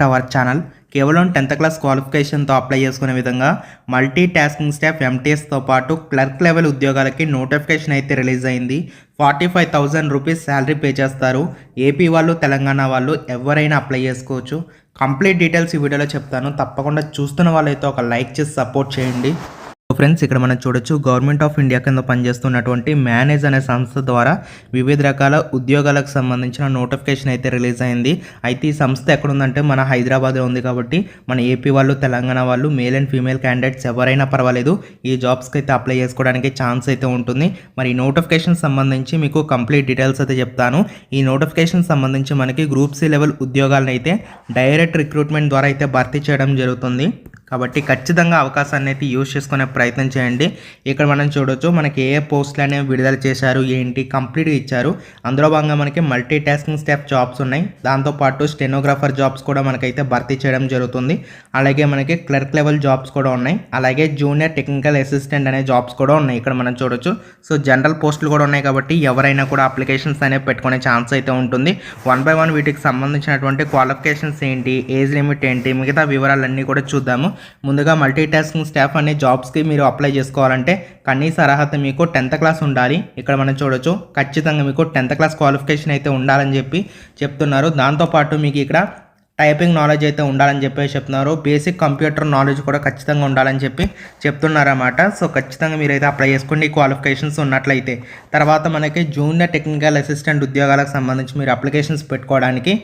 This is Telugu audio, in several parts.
To our channel. కేవలం టెన్త్ క్లాస్ క్వాలిఫికేషన్తో అప్లై చేసుకునే విధంగా మల్టీ టాస్కింగ్ స్టాఫ్ ఎంటీఎస్తో పాటు క్లర్క్ లెవెల్ ఉద్యోగాలకి నోటిఫికేషన్ అయితే రిలీజ్ అయింది. Forty five thousand rupees salary pay చేస్తారు. ఏపీ వాళ్ళు తెలంగాణ వాళ్ళు ఎవరైనా అప్లై చేసుకోవచ్చు. కంప్లీట్ డీటెయిల్స్ ఈ వీడియోలో చెప్తాను. తప్పకుండా చూస్తున్న వాళ్ళైతే ఒక లైక్ చేసి సపోర్ట్ చేయండి. ఫ్రెండ్స్ ఇక్కడ మనం చూడొచ్చు గవర్నమెంట్ ఆఫ్ ఇండియా కింద పనిచేస్తున్నటువంటి మేనేజ్ అనే సంస్థ ద్వారా వివిధ రకాల ఉద్యోగాలకు సంబంధించిన నోటిఫికేషన్ అయితే రిలీజ్ అయింది. అయితే ఈ సంస్థ ఎక్కడ ఉందంటే మన హైదరాబాద్లో ఉంది కాబట్టి మన ఏపీ వాళ్ళు తెలంగాణ వాళ్ళు మేల్ అండ్ ఫీమేల్ క్యాండిడేట్స్ ఎవరైనా పర్వాలేదు. ఈ జాబ్స్కి అయితే అప్లై చేసుకోవడానికి ఛాన్స్ అయితే ఉంటుంది. మరి ఈ నోటిఫికేషన్ సంబంధించి మీకు కంప్లీట్ డీటెయిల్స్ అయితే చెప్తాను. ఈ నోటిఫికేషన్ సంబంధించి మనకి గ్రూప్ సి లెవెల్ ఉద్యోగాలను అయితే డైరెక్ట్ రిక్రూట్మెంట్ ద్వారా అయితే భర్తీ చేయడం జరుగుతుంది. కాబట్టి ఖచ్చితంగా అవకాశాన్ని అయితే యూజ్ చేసుకునే ప్రయత్నం చేయండి. ఇక్కడ మనం చూడొచ్చు మనకి ఏ పోస్టులు అనేవి విడుదల చేశారు ఏంటి కంప్లీట్గా ఇచ్చారు. అందులో భాగంగా మనకి మల్టీ టాస్కింగ్ స్టెప్ జాబ్స్ ఉన్నాయి దాంతోపాటు స్టెనోగ్రాఫర్ జాబ్స్ కూడా మనకైతే భర్తీ చేయడం జరుగుతుంది. అలాగే మనకి క్లర్క్ లెవెల్ జాబ్స్ కూడా ఉన్నాయి. అలాగే జూనియర్ టెక్నికల్ అసిస్టెంట్ అనే జాబ్స్ కూడా ఉన్నాయి. ఇక్కడ మనం చూడొచ్చు. సో జనరల్ పోస్టులు కూడా ఉన్నాయి కాబట్టి ఎవరైనా కూడా అప్లికేషన్స్ అనేవి పెట్టుకునే ఛాన్స్ అయితే ఉంటుంది. వన్ బై వన్ వీటికి సంబంధించినటువంటి క్వాలిఫికేషన్స్ ఏంటి ఏజ్ లిమిట్ ఏంటి మిగతా వివరాలన్నీ కూడా చూద్దాము. ముందుగా మల్టీ టాస్కింగ్ స్టాఫ్ అనే జాబ్స్కి మీరు అప్లై చేసుకోవాలంటే కనీస అర్హత మీకు టెన్త్ క్లాస్ ఉండాలి. ఇక్కడ మనం చూడొచ్చు ఖచ్చితంగా మీకు టెన్త్ క్లాస్ క్వాలిఫికేషన్ అయితే ఉండాలని చెప్పి చెప్తున్నారు. దాంతోపాటు మీకు ఇక్కడ టైపింగ్ నాలెడ్జ్ అయితే ఉండాలని చెప్పి చెప్తున్నారు. బేసిక్ కంప్యూటర్ నాలెడ్జ్ కూడా ఖచ్చితంగా ఉండాలని చెప్పి చెప్తున్నారన్నమాట. సో ఖచ్చితంగా మీరైతే అప్లై చేసుకోండి ఈ క్వాలిఫికేషన్స్ ఉన్నట్లయితే. తర్వాత మనకి జూనియర్ టెక్నికల్ అసిస్టెంట్ ఉద్యోగాలకు సంబంధించి మీరు అప్లికేషన్స్ పెట్టుకోవడానికి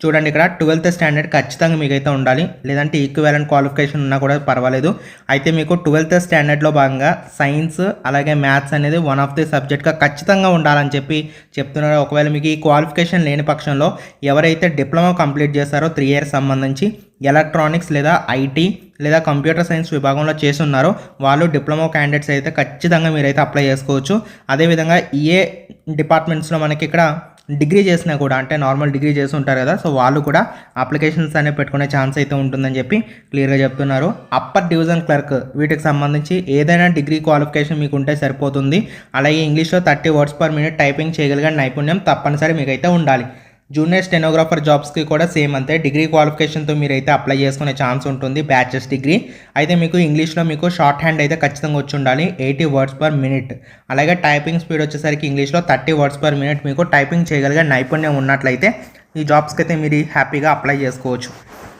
చూడండి ఇక్కడ ట్వెల్త్ స్టాండర్డ్ ఖచ్చితంగా మీకైతే ఉండాలి. లేదంటే ఈక్వెలెంట్ క్వాలిఫికేషన్ ఉన్నా కూడా పర్వాలేదు. అయితే మీకు ట్వెల్త్ స్టాండర్డ్లో భాగంగా సైన్స్ అలాగే మ్యాథ్స్ అనేది వన్ ఆఫ్ ది సబ్జెక్ట్గా ఖచ్చితంగా ఉండాలని చెప్పి చెప్తున్నారు. ఒకవేళ మీకు ఈ క్వాలిఫికేషన్ లేని పక్షంలో ఎవరైతే డిప్లొమా కంప్లీట్ చేస్తారో త్రీ ఇయర్స్ సంబంధించి ఎలక్ట్రానిక్స్ లేదా ఐటీ లేదా కంప్యూటర్ సైన్స్ విభాగంలో చేస్తున్నారో వాళ్ళు డిప్లొమా క్యాండిడేట్స్ అయితే ఖచ్చితంగా మీరైతే అప్లై చేసుకోవచ్చు. అదేవిధంగా ఏ డిపార్ట్మెంట్స్లో మనకి ఇక్కడ డిగ్రీ చేసినా కూడా అంటే నార్మల్ డిగ్రీ చేసి ఉంటారు కదా సో వాళ్ళు కూడా అప్లికేషన్స్ అనేవి పెట్టుకునే ఛాన్స్ అయితే ఉంటుందని చెప్పి క్లియర్గా చెప్తున్నారు. అప్పర్ డివిజన్ క్లర్క్ వీటికి సంబంధించి ఏదైనా డిగ్రీ క్వాలిఫికేషన్ మీకు ఉంటే సరిపోతుంది. అలాగే ఇంగ్లీష్లో thirty words per minute typing చేయగలిగిన నైపుణ్యం తప్పనిసరి మీకైతే ఉండాలి. జూనియర్ స్టెనోగ్రాఫర్ జాబ్స్కి కూడా సేమ్ అంతే. డిగ్రీ క్వాలిఫికేషన్తో మీరు అయితే అప్లై చేసుకునే ఛాన్స్ ఉంటుంది బ్యాచెస్ డిగ్రీ. అయితే మీకు ఇంగ్లీష్లో మీకు షార్ట్ హ్యాండ్ అయితే ఖచ్చితంగా వచ్చి ఉండాలి ఎయిటీ వర్డ్స్ పర్ మినిట్. అలాగే టైపింగ్ స్పీడ్ వచ్చేసరికి ఇంగ్లీష్లో థర్టీ వర్డ్స్ పర్ మినిట్ మీకు టైపింగ్ చేయగలిగే నైపుణ్యం ఉన్నట్లయితే ఈ జాబ్స్కి అయితే మీరు హ్యాపీగా అప్లై చేసుకోవచ్చు.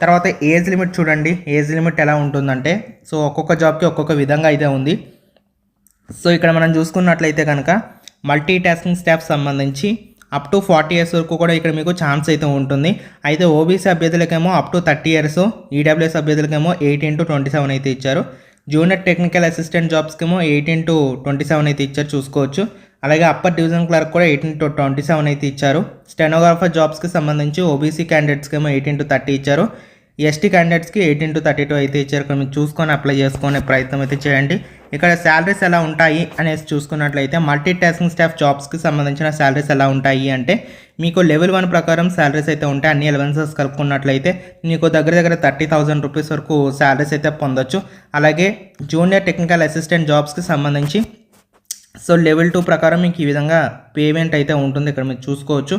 తర్వాత ఏజ్ లిమిట్ చూడండి. ఏజ్ లిమిట్ ఎలా ఉంటుందంటే సో ఒక్కొక్క జాబ్కి ఒక్కొక్క విధంగా అయితే ఉంది. సో ఇక్కడ మనం చూసుకున్నట్లయితే కనుక మల్టీ టాస్కింగ్ స్టాఫ్ సంబంధించి అప్ టు ఫార్టీ ఇయర్స్ వరకు కూడా ఇక్కడ మీకు ఛాన్స్ అయితే ఉంటుంది. అయితే OBC అభ్యర్థులకేమో up to thirty years EWS అభ్యర్థులకేమో eighteen to twenty seven అయితే ఇచ్చారు. జూనియర్ టెక్నికల్ అసిస్టెంట్ జాబ్స్కేమో ఎయిటీన్ టు ట్వంటీ సెవెన్ అయితే ఇచ్చారు చూసుకోవచ్చు. అలాగే అప్పర్ డివిజన్ క్లర్క్ కూడా ఎయిటీన్ టు ట్వంటీ సెవెన్ అయితే ఇచ్చారు. స్టెనోగ్రాఫర్ జాబ్స్కి సంబంధించి ఓబీసీ క్యాండిడేట్స్కేమో ఎయిటీన్ టు థర్టీ ఇచ్చారు. ఎస్టీ క్యాండిడేట్స్కి ఎయిటీన్ టు థర్టీ టూ అయితే ఇచ్చారు. ఇక్కడ మీరు చూసుకొని అప్లై చేసుకునే ప్రయత్నం అయితే చేయండి. ఇక్కడ శాలరీస్ ఎలా ఉంటాయి అనేసి చూసుకున్నట్లయితే మల్టీ టాస్కింగ్ స్టాఫ్ జాబ్స్కి సంబంధించిన శాలరీస్ ఎలా ఉంటాయి అంటే మీకు లెవెల్ వన్ ప్రకారం శాలరీస్ అయితే ఉంటాయి. అన్ని ఎలవెన్సెస్ కలుపుకున్నట్లయితే మీకు దగ్గర దగ్గర థర్టీ థౌసండ్ రూపీస్ వరకు శాలరీస్ అయితే పొందొచ్చు. అలాగే జూనియర్ టెక్నికల్ అసిస్టెంట్ జాబ్స్కి సంబంధించి సో లెవెల్ టూ ప్రకారం మీకు ఈ విధంగా పేమెంట్ అయితే ఉంటుంది. ఇక్కడ మీరు చూసుకోవచ్చు.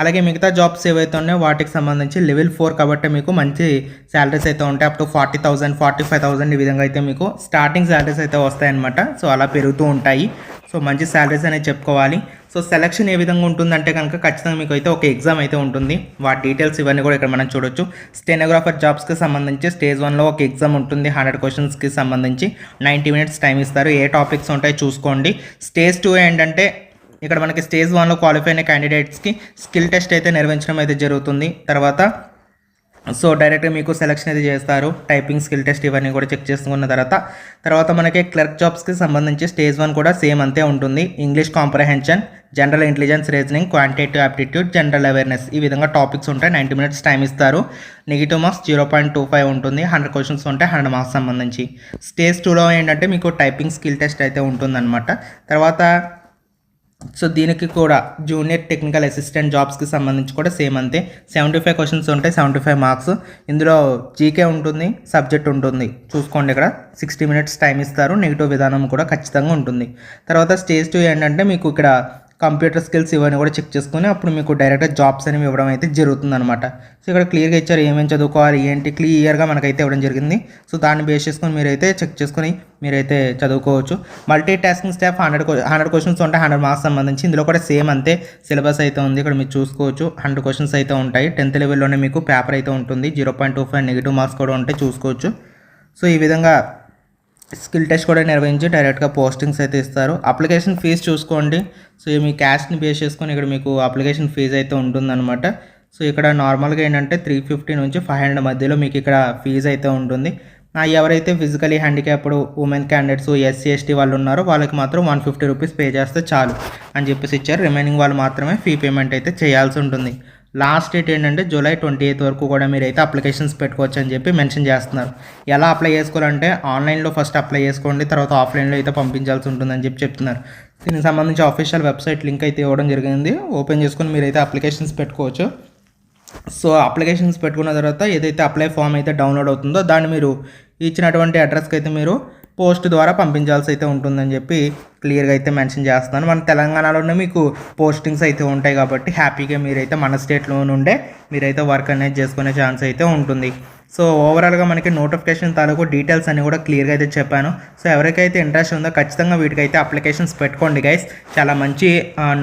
అలాగే మిగతా జాబ్స్ ఏవైతే ఉన్నాయో వాటికి సంబంధించి లెవెల్ ఫోర్ కాబట్టి మీకు మంచి శాలరీస్ అయితే ఉంటాయి. Up to forty thousand forty five thousand ఈ విధంగా అయితే మీకు స్టార్టింగ్ శాలరీస్ అయితే వస్తాయన్నమాట. సో అలా పెరుగుతూ ఉంటాయి. సో మంచి శాలరీస్ అనేది చెప్పుకోవాలి. సో సెలక్షన్ ఏ విధంగా ఉంటుందంటే కనుక ఖచ్చితంగా మీకు అయితే ఒక ఎగ్జామ్ అయితే ఉంటుంది. వాటి డీటెయిల్స్ ఇవన్నీ కూడా ఇక్కడ మనం చూడొచ్చు. స్టెనోగ్రాఫర్ జాబ్స్కి సంబంధించి స్టేజ్ వన్లో ఒక ఎగ్జామ్ ఉంటుంది. హండ్రెడ్ క్వశ్చన్స్కి సంబంధించి నైంటీ మినిట్స్ టైం ఇస్తారు. ఏ టాపిక్స్ ఉంటాయి చూసుకోండి. స్టేజ్ టూ ఏంటంటే ఇక్కడ మనకి స్టేజ్ వన్లో క్వాలిఫై అయిన క్యాండిడేట్స్కి స్కిల్ టెస్ట్ అయితే నిర్వహించడం అయితే జరుగుతుంది. తర్వాత సో డైరెక్ట్గా మీకు సెలక్షన్ అయితే చేస్తారు. టైపింగ్ స్కిల్ టెస్ట్ ఇవన్నీ కూడా చెక్ చేసుకున్న తర్వాత తర్వాత మనకి క్లర్క్ జాబ్స్కి సంబంధించి స్టేజ్ వన్ కూడా సేమ్ అంతే ఉంటుంది. English comprehension general intelligence reasoning quantitative aptitude general awareness ఈ విధంగా టాపిక్స్ ఉంటాయి. నైంటీ మినిట్స్ టైం ఇస్తారు. Negative marks zero point two five ఉంటుంది. హండ్రెడ్ క్వశ్చన్స్ ఉంటాయి. హండ్రెడ్ మార్క్స్ సంబంధించి. స్టేజ్ టూలో ఏంటంటే మీకు టైపింగ్ స్కిల్ టెస్ట్ అయితే ఉంటుందన్నమాట. తర్వాత సో దీనికి కూడా జూనియర్ టెక్నికల్ అసిస్టెంట్ జాబ్స్కి సంబంధించి కూడా సేమ్ అంతే. సెవెంటీ ఫైవ్ క్వశ్చన్స్ ఉంటాయి సెవెంటీ ఫైవ్ మార్క్స్. ఇందులో జీకే ఉంటుంది సబ్జెక్ట్ ఉంటుంది. చూసుకోండి ఇక్కడ. సిక్స్టీ మినిట్స్ టైం ఇస్తారు నెగిటివ్ విధానం కూడా ఖచ్చితంగా ఉంటుంది. తర్వాత స్టేజ్ టూ ఏంటంటే మీకు ఇక్కడ కంప్యూటర్ స్కిల్స్ ఇవన్నీ కూడా చెక్ చేసుకుని అప్పుడు మీకు డైరెక్ట్గా జాబ్స్ అనేవి ఇవ్వడం అయితే జరుగుతుంది అనమాట సో ఇక్కడ క్లియర్గా ఇచ్చారు ఏమేమి చదువుకోవాలి ఏంటి క్లియర్గా మనకైతే ఇవ్వడం జరిగింది. సో దాన్ని బేస్ చేసుకొని మీరైతే చెక్ చేసుకొని మీరైతే చదువుకోవచ్చు. Multi tasking staff hundred hundred questions ఉంటాయి హండ్రెడ్ మార్క్స్ సంబంధించి ఇందులో కూడా సేమ్ అంతే సిలబస్ అయితే ఉంది. ఇక్కడ మీరు చూసుకోవచ్చు. హండ్రెడ్ క్వశ్చన్స్ అయితే ఉంటాయి. టెన్త్ లెవెల్లోనే మీకు పేపర్ అయితే ఉంటుంది. Zero point two five negative marks కూడా ఉంటాయి చూసుకోవచ్చు. సో ఈ విధంగా స్కిల్ టెస్ట్ కూడా నిర్వహించి డైరెక్ట్గా పోస్టింగ్స్ అయితే ఇస్తారు. అప్లికేషన్ ఫీజు చూసుకోండి. సో మీ క్యాష్ని బేస్ చేసుకొని ఇక్కడ మీకు అప్లికేషన్ ఫీజు అయితే ఉంటుందన్నమాట. సో ఇక్కడ నార్మల్గా ఏంటంటే త్రీ ఫిఫ్టీ నుంచి ఫైవ్ హండ్రెడ్ మధ్యలో మీకు ఇక్కడ ఫీజు అయితే ఉంటుంది. ఎవరైతే physically handicapped women candidates SC ST వాళ్ళు ఉన్నారో వాళ్ళకి మాత్రం వన్ ఫిఫ్టీ రూపీస్ పే చేస్తే చాలు అని చెప్పేసి ఇచ్చారు. రిమైనింగ్ వాళ్ళు మాత్రమే ఫీ పేమెంట్ అయితే చేయాల్సి ఉంటుంది. లాస్ట్ డేట్ ఏంటంటే జూలై ట్వంటీ ఎయిత్ వరకు కూడా మీరు అయితే అప్లికేషన్స్ పెట్టుకోవచ్చు అని చెప్పి మెన్షన్ చేస్తున్నారు. ఎలా అప్లై చేసుకోవాలంటే ఆన్లైన్లో ఫస్ట్ అప్లై చేసుకోండి తర్వాత ఆఫ్లైన్లో అయితే పంపించాల్సి ఉంటుందని చెప్పి చెప్తున్నారు. దీనికి సంబంధించి అఫీషియల్ వెబ్సైట్ లింక్ అయితే ఇవ్వడం జరిగింది. ఓపెన్ చేసుకొని మీరైతే అప్లికేషన్స్ పెట్టుకోవచ్చు. సో అప్లికేషన్స్ పెట్టుకున్న తర్వాత ఏదైతే అప్లై ఫామ్ అయితే డౌన్లోడ్ అవుతుందో దాన్ని మీరు ఇచ్చినటువంటి అడ్రస్కి అయితే మీరు పోస్ట్ ద్వారా పంపించాల్సి అయితే ఉంటుందని చెప్పి క్లియర్గా అయితే మెన్షన్ చేస్తున్నాను. మన తెలంగాణలోనే మీకు పోస్టింగ్స్ అయితే ఉంటాయి కాబట్టి హ్యాపీగా మీరైతే మన స్టేట్లో నుండే మీరైతే వర్క్ అనేది చేసుకునే ఛాన్స్ అయితే ఉంటుంది. సో ఓవరాల్గా మనకి నోటిఫికేషన్ తాలూకు డీటెయిల్స్ అన్ని కూడా క్లియర్గా అయితే చెప్పాను. సో ఎవరికైతే ఇంట్రెస్ట్ ఉందో ఖచ్చితంగా వీటికైతే అప్లికేషన్స్ పెట్టుకోండి గైస్. చాలా మంచి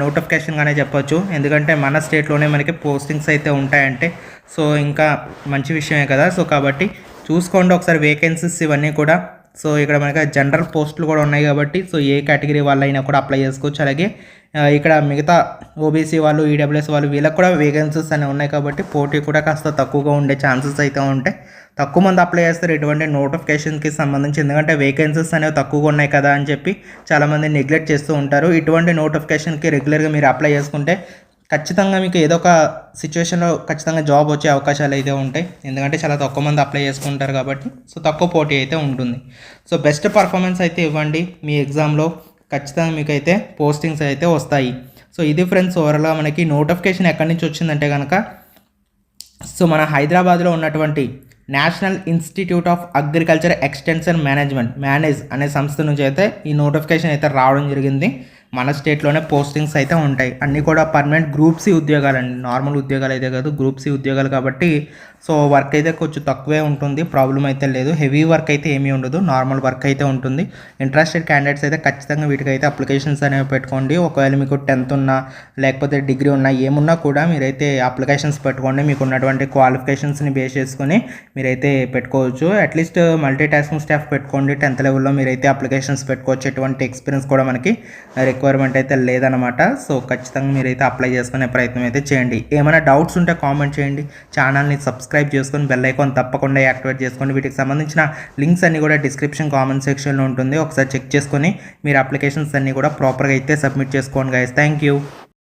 నోటిఫికేషన్గానే చెప్పొచ్చు. ఎందుకంటే మన స్టేట్లోనే మనకి పోస్టింగ్స్ అయితే ఉంటాయంటే సో ఇంకా మంచి విషయమే కదా. సో కాబట్టి చూసుకోండి ఒకసారి వేకెన్సీస్ ఇవన్నీ కూడా. సో ఇక్కడ మనకి జనరల్ పోస్టులు కూడా ఉన్నాయి కాబట్టి సో ఏ కేటగిరీ వాళ్ళైనా కూడా అప్లై చేసుకోవచ్చు. అలాగే ఇక్కడ మిగతా ఓబీసీ వాళ్ళు ఈడబ్ల్యూఎస్ వాళ్ళు వీళ్ళకి కూడా వేకెన్సీస్ అనేవి ఉన్నాయి కాబట్టి పోటీ కూడా కాస్త తక్కువగా ఉండే ఛాన్సెస్ అయితే ఉంటాయి. తక్కువ మంది అప్లై చేస్తారు. ఎటువంటి నోటిఫికేషన్కి సంబంధించి ఎందుకంటే వేకెన్సీస్ అనేవి తక్కువగా ఉన్నాయి కదా అని చెప్పి చాలామంది నెగ్లెక్ట్ చేస్తూ ఉంటారు. ఇటువంటి నోటిఫికేషన్కి రెగ్యులర్గా మీరు అప్లై చేసుకుంటే ఖచ్చితంగా మీకు ఏదో ఒక సిచ్యువేషన్లో ఖచ్చితంగా జాబ్ వచ్చే అవకాశాలు అయితే ఉంటాయి. ఎందుకంటే చాలా తక్కువ మంది అప్లై చేసుకుంటారు కాబట్టి సో తక్కువ పోటీ అయితే ఉంటుంది. సో బెస్ట్ పర్ఫార్మెన్స్ అయితే ఇవ్వండి. మీ ఎగ్జామ్లో ఖచ్చితంగా మీకు అయితే పోస్టింగ్స్ అయితే వస్తాయి. సో ఇది ఫ్రెండ్స్ ఓవరాల్గా మనకి నోటిఫికేషన్ ఎక్కడి నుంచి వచ్చిందంటే కనుక సో మన హైదరాబాద్లో ఉన్నటువంటి national institute of agriculture extension management manage అనే సంస్థ నుంచి అయితే ఈ నోటిఫికేషన్ అయితే రావడం జరిగింది. మన స్టేట్లోనే పోస్టింగ్స్ అయితే ఉంటాయి. అన్నీ కూడా పర్మనెంట్ గ్రూప్ సి ఉద్యోగాలండి. నార్మల్ ఉద్యోగాలు అయితే కాదు గ్రూప్ సి ఉద్యోగాలు కాబట్టి సో వర్క్ అయితే కొంచెం తక్కువే ఉంటుంది. ప్రాబ్లం అయితే లేదు. హెవీ వర్క్ అయితే ఏమీ ఉండదు. నార్మల్ వర్క్ అయితే ఉంటుంది. ఇంట్రెస్టెడ్ క్యాండిడేట్స్ అయితే ఖచ్చితంగా వీటికైతే అప్లికేషన్స్ అనేవి పెట్టుకోండి. ఒకవేళ మీకు టెన్త్ ఉన్నా లేకపోతే డిగ్రీ ఉన్నా ఏమున్నా కూడా మీరైతే అప్లికేషన్స్ పెట్టుకోండి. మీకు ఉన్నటువంటి క్వాలిఫికేషన్స్ని బేస్ చేసుకొని మీరైతే పెట్టుకోవచ్చు. At least multi tasking staff పెట్టుకోండి. టెన్త్ లెవెల్లో మీరైతే అప్లికేషన్స్ పెట్టుకోవచ్చు. ఎటువంటి ఎక్స్పీరియన్స్ కూడా మనకి రిక్వైర్మెంట్ అయితే లేదనమాట సో ఖచ్చితంగా మీరైతే అప్లై చేసుకునే ప్రయత్నం అయితే చేయండి. ఏమైనా డౌట్స్ ఉంటే కామెంట్ చేయండి. ఛానల్ని సబ్స్క్రైబ్ చేసుకొని బెల్ ఐకాన్ తప్పకుండా యాక్టివేట్ చేసుకోండి. వీటికి సంబంధించిన లింక్స్ అన్ని కూడా డిస్క్రిప్షన్ కామెంట్ సెక్షన్లో ఉంటుంది. ఒకసారి చెక్ చేసుకొని మీరు అప్లికేషన్స్ అన్ని కూడా ప్రాపర్గా అయితే సబ్మిట్ చేసుకోండి గైస్ థ్యాంక్ యూ